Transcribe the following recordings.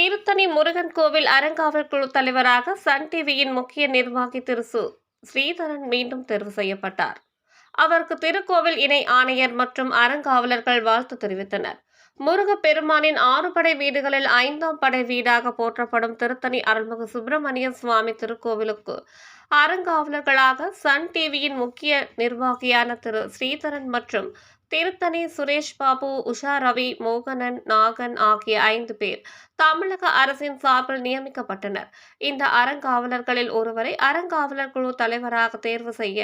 திருத்தணி முருகன் கோவில் அறங்காவல் குழு தலைவராக சன் டிவியின் முக்கிய நிர்வாகி திரு சு ஸ்ரீதரன் மீண்டும் தேர்வு செய்யப்பட்டார். அவருக்கு திருக்கோவில் இணை ஆணையர் மற்றும் அறங்காவலர்கள் வாழ்த்து தெரிவித்தனர். முருக பெருமானின் ஆறு படை வீடுகளில் ஐந்தாம் படை வீடாக போற்றப்படும் திருத்தணி அருள்மிகு சுப்பிரமணிய சுவாமி திருக்கோவிலுக்கு அறங்காவலர்களாக சன் டிவியின் முக்கிய நிர்வாகியான திரு ஸ்ரீதரன் மற்றும் திருத்தணி சுரேஷ் பாபு உஷா ரவி மோகனன் நாகன் ஆகிய ஐந்து பேர் தமிழக அரசின் சார்பில் நியமிக்கப்பட்டனர். இந்த அறங்காவலர்களில் ஒருவரை அறங்காவலர் குழு தலைவராக தேர்வு செய்ய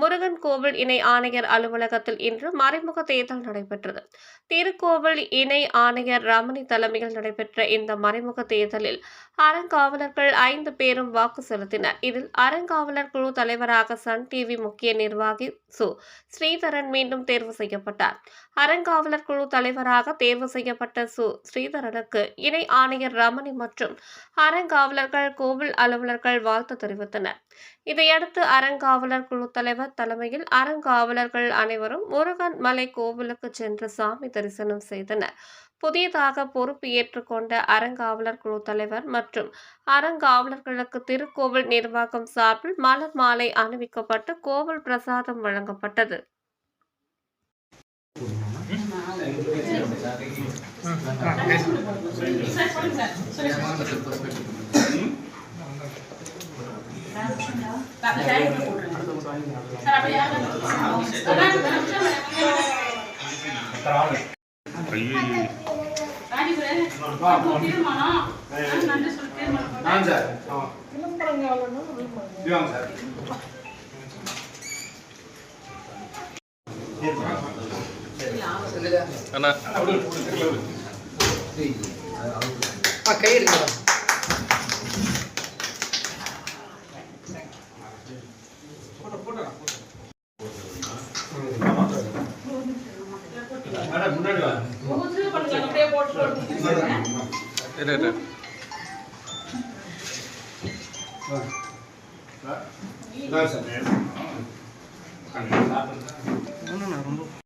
முருகன் கோவில் இணை ஆணையர் அலுவலகத்தில் இன்று மறைமுக தேர்தல் நடைபெற்றது. திருக்கோவில் இணை ஆணையர் ரமணி தலைமையில் நடைபெற்ற இந்த மறைமுக தேர்தலில் அறங்காவலர்கள் ஐந்து பேரும் வாக்கு செலுத்தினர். இதில் அறங்காவலர் குழு தலைவராக சன் டிவி முக்கிய நிர்வாகி சு. ஸ்ரீதரன் மீண்டும் தேர்வு செய்யப்பட்டார். அறங்காவலர் குழு தலைவராக தேர்வு செய்யப்பட்ட சு. ஸ்ரீதரனுக்கு இணை ஆணையர் ரமணி மற்றும் அறங்காவலர்கள் கோவில் அலுவலர்கள் வாழ்த்து தெரிவித்தனர். இதையடுத்து அறங்காவலர் குழு தலைவர் தலைமையில் அறங்காவலர்கள் அனைவரும் முருகன் மலை கோவிலுக்கு சென்று சாமி தரிசனம் செய்தனர். புதியதாக பொறுப்பு ஏற்றுக்கொண்ட அறங்காவலர் குழு தலைவர் மற்றும் அறங்காவலர்களுக்கு திருக்கோவில் நிர்வாகம் சார்பில் மலர் மாலை அணிவிக்கப்பட்டு கோவில் பிரசாதம் வழங்கப்பட்டது. நான் சார் இவாங்க சார் அண்ணா. கை இருக்குதா மேடம்